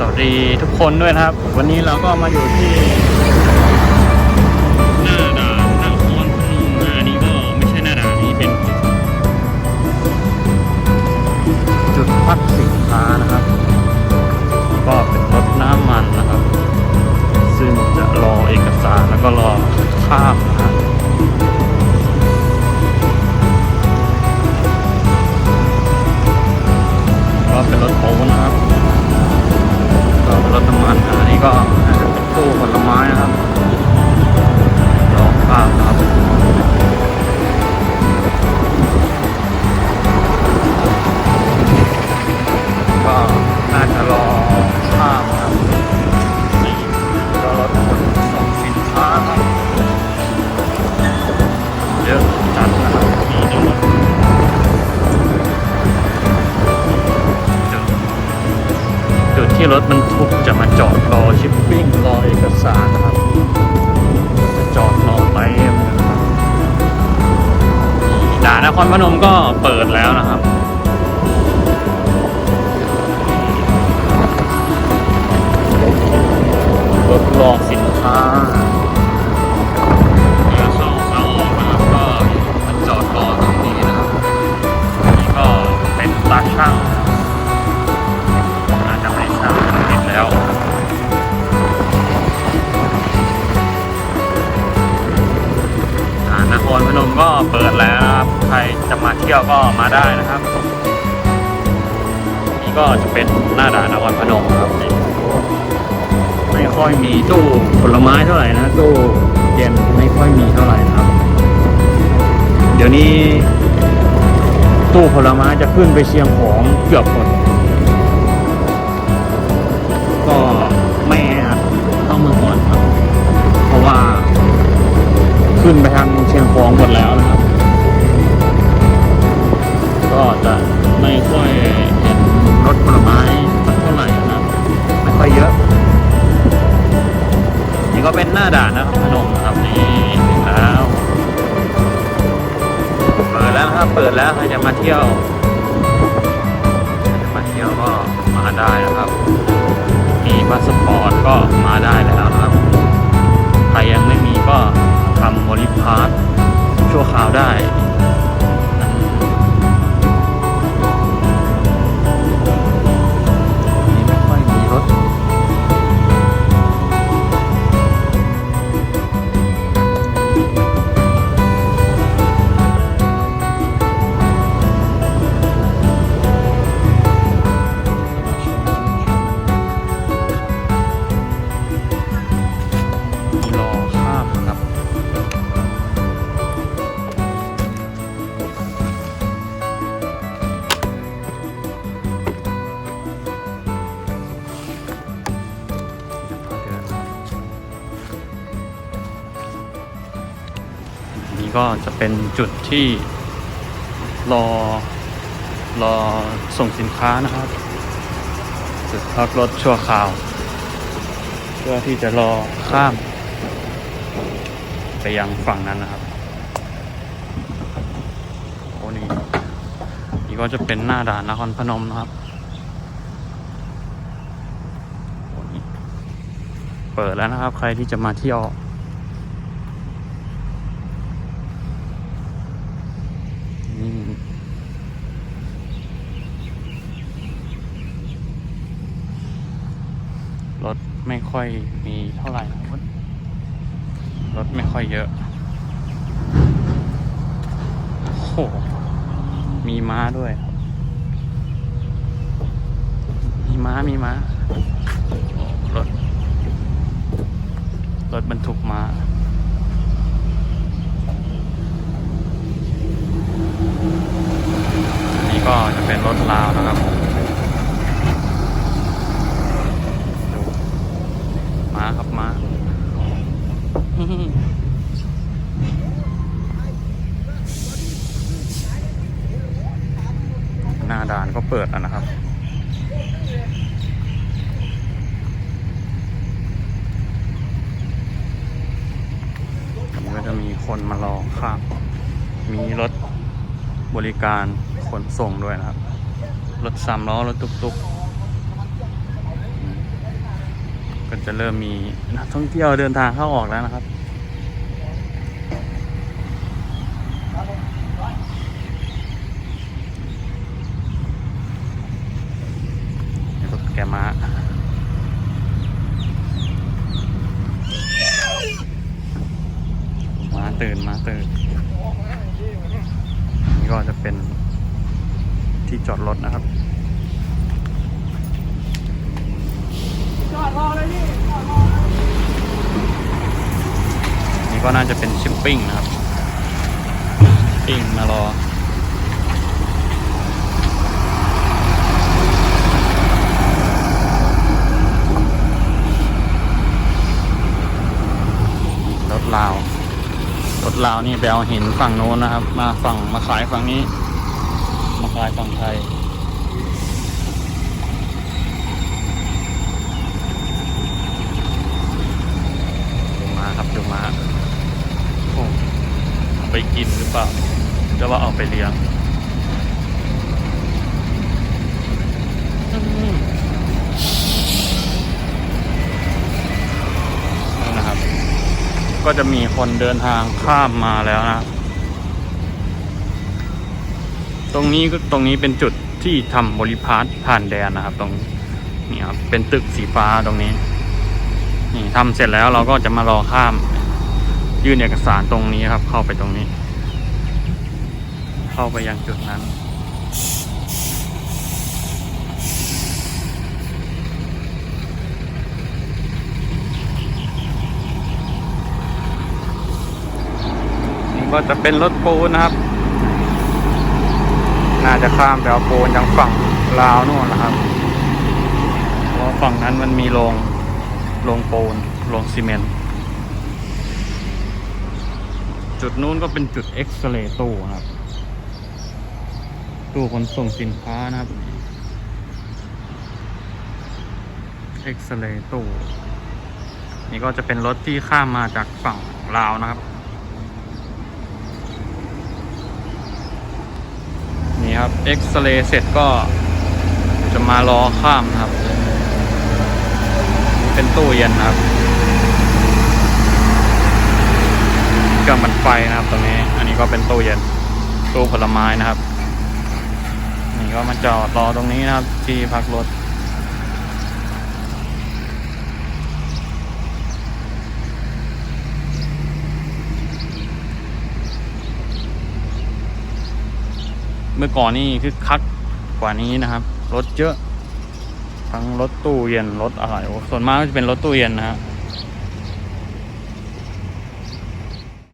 สวัสดีทุกคนด้วยนะครับ วันนี้เราก็มาอยู่ที่หน้าด่านนครพนมนะอันนี้ก็ไม่ใช่หน้าด่านนี้เป็น จุดพักสินค้านะครับ นรถน้ำมันอันนี้ก็ตู้ผลไม้นะครับรอข้าวครับ รถมันทุกจะมาจอดรอชิปปิ้งรอเอกสารนะครับ จะจอดรอไปนะครับด่านนครพนมก็เปิดแล้วนะครับ ยวก็มาได้นะครับ นี่ก็จะเป็นหน้าด่านนครพนมครับไม่ค่อยมีตู้ผลไม้เท่าไหร่นะตู้เย็นไม่ค่อยมีเท่าไหร่นะครับ เดี๋ยวนี้ตู้ผลไม้จะขึ้นไปเชียงของเกือบหมดก็ไม่แออัดเท่าเมื่อก่อนครับ เพราะว่าขึ้นไปทางเชียงของหมดแล้วนะ ก็เป็นหน้าด่านนะครับพนมนะครับนี่ถึงแล้วเปิดแล้วนะครับเปิดแล้วใครจะมาเที่ยวใครจะมาเที่ยวก็มาได้นะครับ มีพาสปอร์ตก็มาได้แล้วนะครับใครยังไม่มีก็ทำบริพาสชั่วคราวได้ ก็จะเป็นจุดที่รอรอส่งสินค้านะครับ จุดพักรถชั่วคราว เพื่อที่จะรอข้าม ไปยังฝั่งนั้นนะครับโอ้นี่นี่ก็จะเป็นหน้าด่านนครพนมนะครับเปิดแล้วนะครับ ใครที่จะมาเที่ยว นี่รถไม่ ค่อยมีเท่าไหร่นะครับรถไม่ค่อยเยอะ โอ้โห มีม้าด้วย มีม้ามีม้ารถ รถบรรทุกม้านี่ก็จะเป็นรถลาวนะครับผมดูม้า ครับมาหน้าด่านก็เปิดแล้วนะครับก็จะมีคนมารอข้ามมีรถบริการขนส่งด้วยนะครับ รถสามล้อ รถตุกๆอืม ก็จะเริ่มมีนักท่องเที่ยวเดินทางเข้าออกแล้วนะครับ รถแกมามาตื่นมาตื่น นี่ก็จะเป็นที่จอดรถนะครับ จอดรอเลยพี่จอดรอ นี่ก็น่าจะเป็นชิปปิ้งนะครับ ปิ้งมารอรถลาวรถลาวนี่ไปเอาหินฝั่งโน้นนะครับ มาฝั่งมาขายฝั่งนี้ มาขายฝั่งไทย ดูมาครับดูมาโอ้เอาไป กินหรือเปล่าจะว่าเอาไปเลี้ยงอืมนั่นนะครับ ก็จะมีคนเดินทางข้ามมาแล้วนะ ตรงนี้ก็ตรงนี้เป็นจุดที่ทำบริพาร์ทผ่านแดนนะครับ ตรงนี้ครับเป็นตึกสีฟ้าตรงนี้ นี่ทำเสร็จแล้วเราก็จะมารอข้าม ยื่นเอกสารตรงนี้ครับ เข้าไปตรงนี้ เข้าไปยังจุดนั้น นี่ก็จะเป็นรถปูนนะครับ น่าจะข้ามไปเอาปูนยังฝั่งลาวนู่นนะครับเพราะฝั่งนั้นมันมีโรงโรงปูนโรงซีเมนต์ จุดนู้นก็เป็นจุดเอ็กซเรย์ตู้นะครับ ตู้ขนส่งสินค้านะครับเอ็กซเรย์ตู้นี่ก็จะเป็นรถที่ข้ามมาจากฝั่งลาวนะครับ นี่ครับเอ็กซเรย์เสร็จก็จะมารอข้ามนะครับ เป็นตู้เย็นครับ เค รื่องปั่นไฟนะครับตรงนี้ อันนี้ก็เป็นตู้เย็นตู้ผลไม้นะครับนี่ก็มาจอดรอตรงนี้นะครับ ที่พักรถเมื่อก่อนนี่คือคักกว่านี้นะครับ รถเยอะ ทั้งรถตู้เย็นรถอะไรโอ้ส่วนมากก็จะเป็นรถตู้เย็นนะฮะ